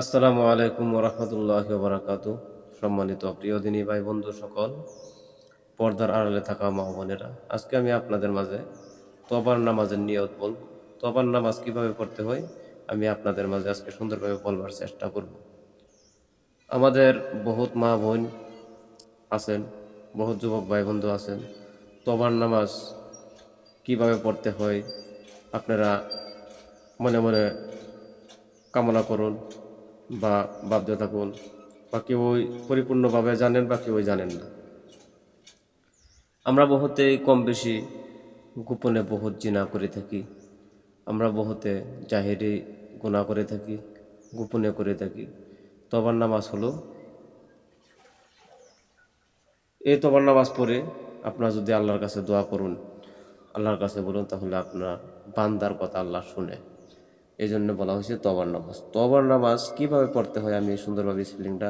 আসসালামু আলাইকুম রহমতুল্লাহ বারাকাত সম্মানিত প্রিয় দিনী ভাই বন্ধু সকল, পর্দার আড়ালে থাকা মা বোনেরা, আজকে আমি আপনাদের মাঝে তবার নামাজের নিয়ত বলব। তবার নামাজ কীভাবে পড়তে হয়, আমি আপনাদের মাঝে আজকে সুন্দরভাবে বলবার চেষ্টা করব। আমাদের বহুত মা বোন আছেন, বহুত যুবক ভাই বন্ধু আছেন। তবার নামাজ কীভাবে পড়তে হয়, আপনারা মনে মনে কামনা করুন। বা ভাবতে থাকুন বা কেউ ওই পরিপূর্ণভাবে জানেন বা কেউ জানেন না। আমরা বহুতেই কম বেশি গোপনে বহুত জিনা করে থাকি। আমরা বহুতে জাহেরি গুণা করে থাকি, গোপনে করে থাকি। তবার নামাজ হলো, এই তবার নামাজ পড়ে আপনার যদি আল্লাহর কাছে দোয়া করুন, আল্লাহর কাছে বলুন, তাহলে আপনার বান্দার কথা আল্লাহ শুনে। এই জন্য বলা হয়েছে তবার নামাজ। তবার নামাজ কীভাবে পড়তে হয়? আমি সুন্দরভাবে স্পেলিংটা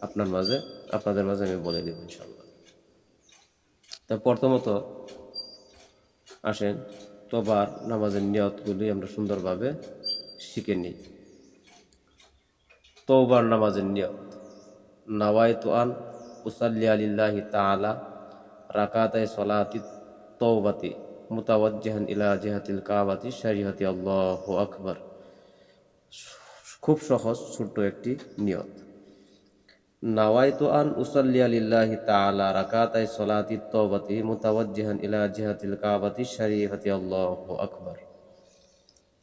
আপনার মাঝে, আপনাদের মাঝে আমি বলে দেব ইনশাল্লাহ তা প্রথমত আসেন তবার নামাজের নিয়তগুলি আমরা সুন্দরভাবে শিখে নিই। তৌবার নামাজের নিয়ত নাওয়াইতু আন উসাল্লি আলিল্লাহি তাআলা রাকাতাই সলাতি তৌবাতি মুতাওয়াজ্জিহান ইলা জিহাতিল কাবাতি শারিহাতি আল্লাহু আকবার। খুব সহজ, ছোট্ট একটি নিয়ত। নাওয়াইতু আন উসাল্লি আলিল্লাহি তাআলা রাকাতাই সলাতি তৌবাতি মুতাওয়াজ্জিহান ইলা জিহাতিল কাবাতি শারিহাতি আল্লাহু আকবার।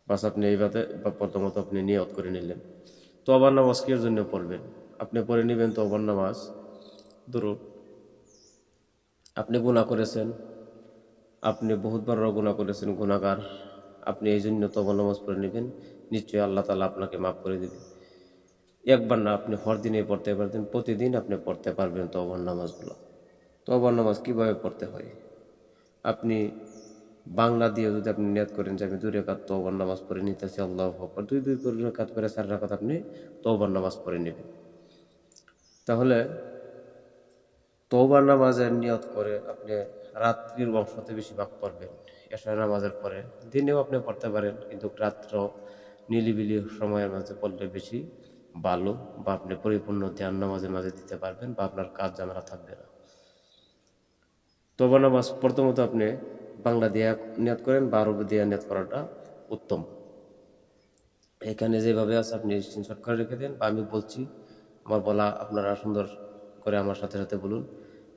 বাস আপনি এইভাবে প্রথমত আপনি নিয়ত করে নিলেন। তবার নামাজ কির জন্য পড়বেন? আপনি পড়ে নেবেন তবার নামাজ। ধরুন আপনি গুণা করেছেন? আপনি বহুতবার গুণা করেছেন গুণাগার আপনি এই জন্য তবা নামাজ পড়ে নেবেন। নিশ্চয়ই আল্লাহ তালা আপনাকে মাফ করে দেবেন একবার না, আপনি হর দিনে পড়তে পারবেন, প্রতিদিন আপনি পড়তে পারবেন তবর নামাজগুলো। তবর নামাজ কীভাবে পড়তে হয়? আপনি বাংলা দিয়ে যদি আপনি নিয়াত করেন যে আমি দুই রেখাত তবর নামাজ পড়ে নিতেছি, আল্লাহ হকর দুই দুই করে রেখাত করে চার রেখাত আপনি তবর নামাজ পড়ে নেবেন। তাহলে তৌবার নামাজের নিয়ত করে আপনি রাত্রির বংশতে বেশি ভাগ পড়বেন। এশার নামাজের পরে দিনেও আপনি পড়তে পারেন, কিন্তু রাত্র নিলিবিলি সময়ের মাঝে পড়লে বেশি ভালো বা আপনি পরিপূর্ণ ধ্যান নামাজের মাঝে দিতে পারবেন বা আপনার কাজ জানা থাকবে না। তবা নামাজ প্রথমত আপনি বাংলা দিয়ে নিয়ত করেন বা আরবি দিয়ে নিয়ত করাটা উত্তম। এখানে যেভাবে আছে আপনি স্ক্রিনশট করে রেখে দেন বা আমি বলছি, আমার বলা আপনারা সুন্দর করে আমার সাথে সাথে বলুন।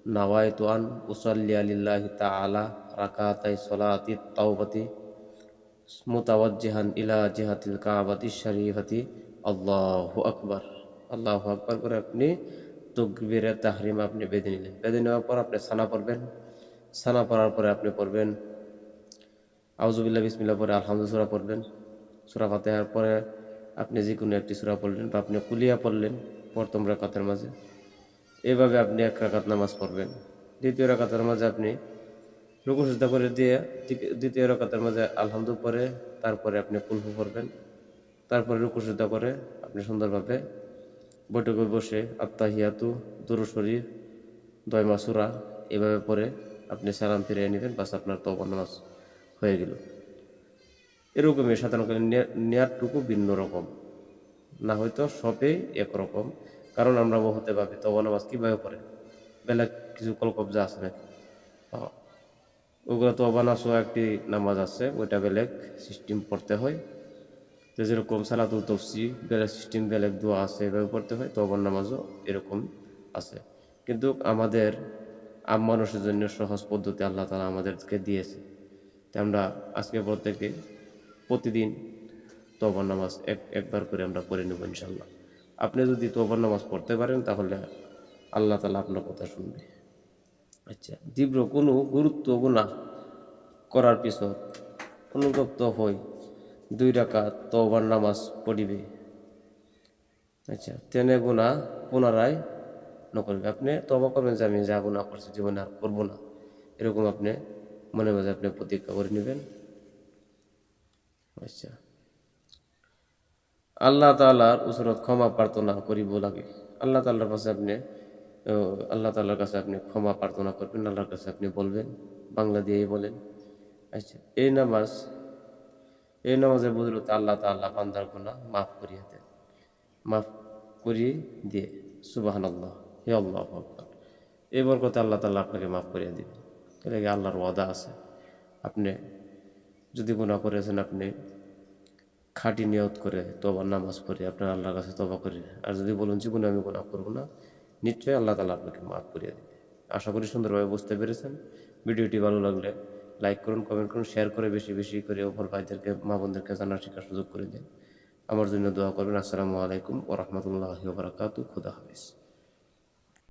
নাওয়াইতু আন উসাল্লি আলিল্লাহি তাআলা রাকাতাই সলাতি তাওবাতি মুতাওয়াজ্জিহান ইলা জিহাতিল কাবাতি শরীফাতি। আল্লাহু আকবার। আল্লাহু আকবার করে আপনি তকবীরে তাহরিম আপনি বেঁধে নিলেন। বেঁধে নেওয়ার পর আপনি সানা পড়বেন। সানা পড়ার পরে আপনি পড়বেন। আউজুবিল্লাহ বিসমিল্লাহ পরে আলহামদুলিল্লাহ পড়বেন। সুরা ফাতেহার পরে আপনি যে কোনো একটি সুরা পড়লেন বা আপনি কুলিয়া পড়লেন প্রথম রাকাতের মাঝে। এভাবে আপনি এক রাকাত নামাজ পড়বেন। দ্বিতীয় রাকাতের মাঝে আপনি রুকু সিদ্ধা করে দিয়ে দ্বিতীয়- রাকাতের মাঝে আলহামদু পরে তারপরে আপনি কুলফু পড়বেন। তারপরে রুকু সিদ্ধা করে আপনি সুন্দরভাবে বৈঠকে বসে আত্মাহিয়াতু দুরু শরীফ, দয় মাসুরা এভাবে পরে আপনি সালাম ফিরিয়ে নেবেন, বাস আপনার তবা নামাজ হয়ে গেল। এরকমই সাধারণত নেয়ারটুকু ভিন্ন রকম। না হয়তো সবই একরকম। কারণ আমরা বহুতে ভাবি তবা নামাজ কীভাবে পড়ে? বেলেগ কিছু কলকবজা আছে নাকি। ওগুলো তো অবানাসও একটি নামাজ আছে, ওইটা বেলেগ সিস্টেম পড়তে হয়। তো যেরকম সালাতুল তফসি বেলেগ সিস্টেম বেলেগ দোয়া আছে, এভাবে পড়তে হয় তবর নামাজও এরকম আছে। কিন্তু আমাদের আম মানুষের জন্য সহজ পদ্ধতি আল্লাহ তালা আমাদেরকে দিয়েছে। তো আমরা আজকে প্রত্যেকে প্রতিদিন তবর নামাজ এক, একবার করে আমরা পড়ে নেব ইনশাল্লাহ আপনি যদি তবর নামাজ পড়তে পারেন, তাহলে আল্লাহ তালা আপনার কথা শুনবে। আচ্ছা তীব্র কোনো গুরুত্ব গুণা করার পিছত অনুতপ্ত হই দুই রাকাত তওবার নামাজ পড়িবে। আচ্ছা তেনে গুণা পুনরায় নকরবে আপনি তবা করবেন যে, আমি যা গুণা করছি জীবনে আর করব না। এরকম আপনি মনে মাঝে আপনি প্রতিজ্ঞা করে নেবেন। আচ্ছা। আল্লাহ তালার উসরত ক্ষমা প্রার্থনা করিব লাগে। আল্লাহ তাল্লার কাছে আপনি আল্লাহ তাল্লার কাছে আপনি ক্ষমা প্রার্থনা করবেন, আল্লাহর কাছে আপনি বলবেন, বাংলা দিয়েই বলেন। আচ্ছা এই নামাজ, এই নামাজের বদলতে আল্লাহ তাল্লাহ বান্দার গুণা মাফ করিয়া দেন। মাফ করিয়ে দিয়ে সুবাহান আল্লাহ হে আল্লাহ আকবর। এই আল্লাহ তাল্লাহ আপনাকে মাফ করিয়ে দিবে এটাকে আল্লাহর ওয়াদা আছে। আপনি যদি গুণা করেছেন, আপনি খাঁটি নিয়ত করে তোবার নামাজ পড়ে, আপনার আল্লাহর কাছে তবা করি। আর যদি বলুন জীবনে আমি গোনা করব না, নিশ্চয়ই আল্লাহ তালা আপনাকে মাফ করিয়ে দেবে। আশা করি সুন্দরভাবে বুঝতে পেরেছেন। ভিডিওটি ভালো লাগলে লাইক করুন, কমেন্ট করুন, শেয়ার করে বেশি বেশি করে ওপর ভাইদেরকে, মা বোনদেরকে জানার শেখার সুযোগ করে দিন। আমার জন্য দোয়া করবেন। আসসালামু আলাইকুম ও রহমতুল্লাহ বারাকাতু খুদা হাফিজ।